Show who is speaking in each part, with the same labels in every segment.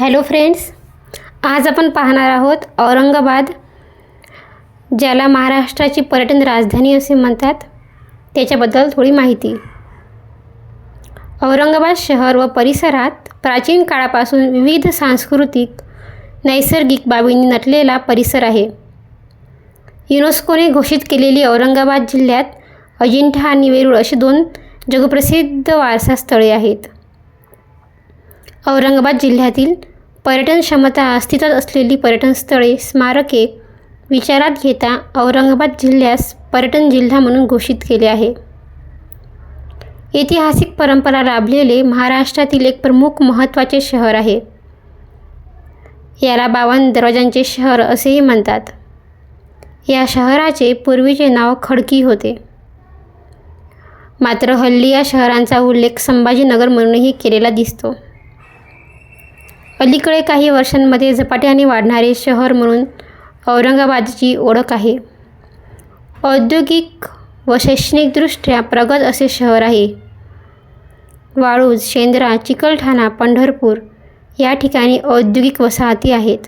Speaker 1: Hello friends आज आपण पाहणार आहोत औरंगाबाद ज्याला महाराष्ट्राची पर्यटन राजधानी असे म्हणतात त्याच्याबद्दल थोडी माहिती. औरंगाबाद शहर व परिसरात प्राचीन काळापासून विविध सांस्कृतिक नैसर्गिक बाबींनी नटलेला परिसर आहे. युनेस्कोने घोषित केलेली औरंगाबाद जिल्ह्यात अजिंठा आणि वेरूळ अशी दोन जगप्रसिद्ध वारसा स्थळे आहेत. औरंगाबाद जिल्ह्यातील पर्यटन क्षमता अस्तित्वात असलेली पर्यटनस्थळे स्मारके विचारात घेता औरंगाबाद जिल्ह्यास पर्यटन जिल्हा म्हणून घोषित केले आहे. ऐतिहासिक परंपरा लाभलेले महाराष्ट्रातील एक प्रमुख महत्त्वाचे शहर आहे. याला बावन्न दरवाजांचे शहर असेही म्हणतात. या शहराचे पूर्वीचे नाव खडकी होते. मात्र हल्ली या शहरांचा उल्लेख संभाजीनगर म्हणूनही केलेला दिसतो. अलीकडे काही वर्षांमध्ये झपाट्याने वाढणारे शहर म्हणून औरंगाबादची ओळख आहे. औद्योगिक व शैक्षणिकदृष्ट्या प्रगत असे शहर आहे. वाळूज शेंद्रा चिकलठाणा पंढरपूर या ठिकाणी औद्योगिक वसाहती आहेत.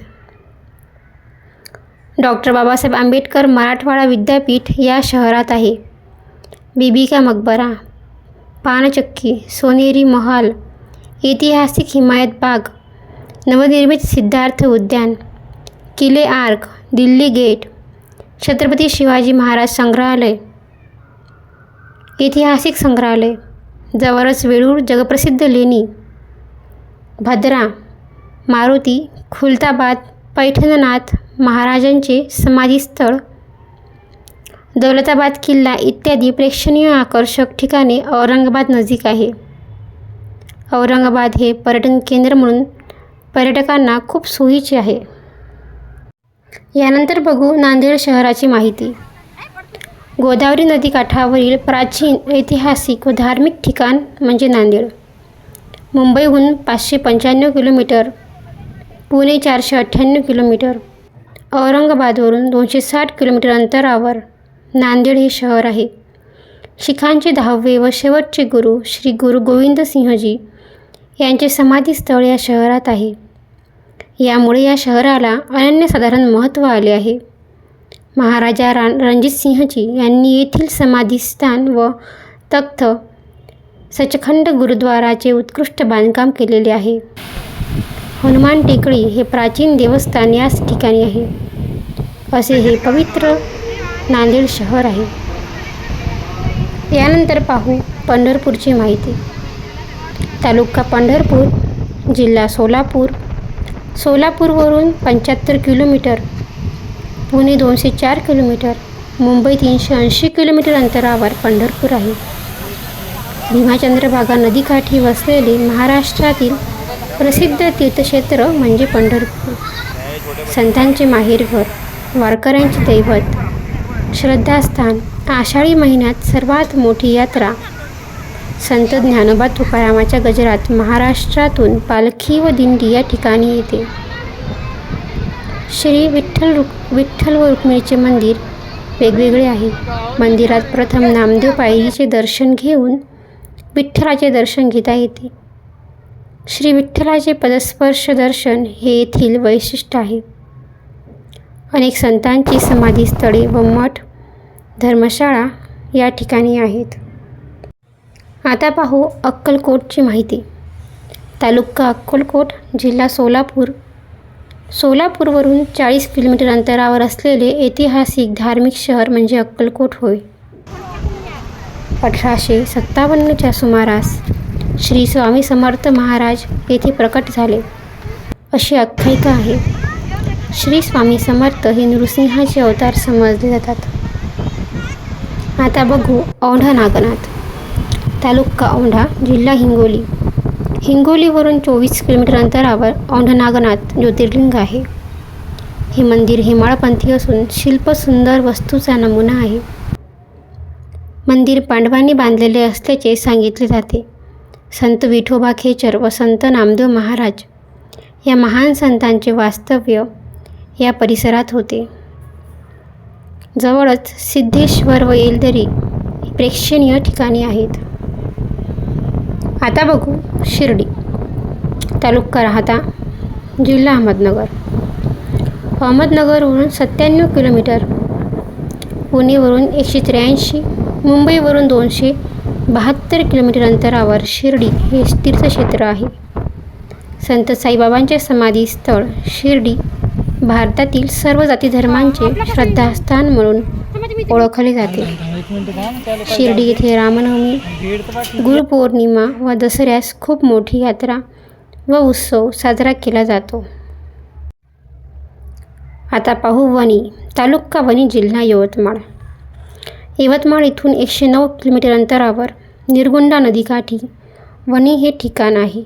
Speaker 1: डॉक्टर बाबासाहेब आंबेडकर मराठवाडा विद्यापीठ या शहरात आहे. बिबिका मकबरा पानचक्की सोनेरी महाल ऐतिहासिक हिमायत बाग नवनिर्मित सिद्धार्थ उद्यान किले आर्क दिल्ली गेट छत्रपती शिवाजी महाराज संग्रहालय ऐतिहासिक संग्रहालय जवळच वेळूर जगप्रसिद्ध लेणी भद्रा मारुती खुलताबाद पैठणनाथ महाराजांचे समाधीस्थळ दौलताबाद किल्ला इत्यादी प्रेक्षणीय आकर्षक ठिकाणे औरंगाबाद नजीक आहे. औरंगाबाद हे पर्यटन केंद्र म्हणून पर्यटकांना खूप सोयीची आहे. यानंतर बघू नांदेड शहराची माहिती. गोदावरी नदीकाठावरील प्राचीन ऐतिहासिक व धार्मिक ठिकाण म्हणजे नांदेड. मुंबईहून पाचशे पंच्याण्णव किलोमीटर पुणे चारशे अठ्ठ्याण्णव किलोमीटर औरंगाबादवरून दोनशे साठ किलोमीटर अंतरावर नांदेड हे शहर आहे. शिखांचे दहावे व शेवटचे गुरु श्री गुरु गोविंद सिंहजी यांचे समाधीस्थळ या शहरात आहे. यामुळे या शहराला अनन्यसाधारण महत्त्व आले आहे. महाराजा रा रणजितसिंहजी यांनी येथील समाधीस्थान व तख्त सचखंड गुरुद्वाराचे उत्कृष्ट बांधकाम केलेले आहे. हनुमान टेकडी हे प्राचीन देवस्थान याच ठिकाणी आहे. असे हे पवित्र नांदेड शहर आहे. यानंतर पाहू पंढरपूरची माहिती. तालुका पंढरपूर जिल्हा सोलापूर. सोलापूरवरून पंच्याहत्तर किलोमीटर पुणे दोनशे चार किलोमीटर मुंबई तीनशे ऐंशी किलोमीटर अंतरावर पंढरपूर आहे. भीमाचंद्रभागा नदीकाठी वसलेले महाराष्ट्रातील प्रसिद्ध तीर्थक्षेत्र म्हणजे पंढरपूर. संतांचे माहेरघर वारकऱ्यांचे दैवत श्रद्धास्थान आषाढी महिन्यात सर्वात मोठी यात्रा संत ज्ञानोबा तुकारामाच्या गजरात महाराष्ट्रातून पालखी व दिंडी या ठिकाणी येते. श्री विठ्ठल रुक विठ्ठल व रुक्मिणीचे मंदिर वेगवेगळे आहे. मंदिरात प्रथम नामदेव पायरीचे दर्शन घेऊन विठ्ठलाचे दर्शन घेता येते. श्री विठ्ठलाचे पदस्पर्श दर्शन हे येथील वैशिष्ट्य आहे. अनेक संतांची समाधीस्थळे व मठ धर्मशाळा या ठिकाणी आहेत. आता पाहू अक्कलकोटची माहिती. तालुका अक्कलकोट जिल्हा सोलापूर. सोलापूरवरून चाळीस किलोमीटर अंतरावर असलेले ऐतिहासिक धार्मिक शहर म्हणजे अक्कलकोट होय. अठराशे सत्तावन्नच्या सुमारास श्री स्वामी समर्थ महाराज येथे प्रकट झाले. अशी आख्यायिका आहे. श्री स्वामी समर्थ हे नृसिंहाचे अवतार समजले जातात. आता बघू औंढा नागनाथ. तालुका औंढा जिल्हा हिंगोली. हिंगोलीवरून चोवीस किलोमीटर अंतरावर औंढनागनाथ ज्योतिर्लिंग आहे. हे मंदिर हेमाळपंथी असून शिल्प सुंदर वस्तूचा नमुना आहे. मंदिर पांडवांनी बांधलेले असल्याचे सांगितले जाते. संत विठोबा खेचर व संत नामदेव महाराज या महान संतांचे वास्तव्य या परिसरात होते. जवळच सिद्धेश्वर व येलदरी प्रेक्षणीय ठिकाणी आहेत. आता बघू शिर्डी. तालुका राहता जिल्हा अहमदनगर. अहमदनगरवरून सत्त्याण्णव किलोमीटर पुणेवरून एकशे त्र्याऐंशी मुंबईवरून दोनशे बहात्तर किलोमीटर अंतरावर शिर्डी हे तीर्थक्षेत्र आहे. संत साईबाबांचे समाधीस्थळ शिर्डी भारतातील सर्व जाती धर्मांचे श्रद्धास्थान म्हणून ओळखले जाते. शिर्डी येथे रामनवमी गुरुपौर्णिमा व दसऱ्यास खूप मोठी यात्रा व उत्सव साजरा केला जातो. आता पाहू वणी तालुका वणी जिल्हा यवतमाळ. यवतमाळ इथून एकशे नऊ किलोमीटर अंतरावर निरगुंडा नदीकाठी. वणी हे ठिकाण आहे.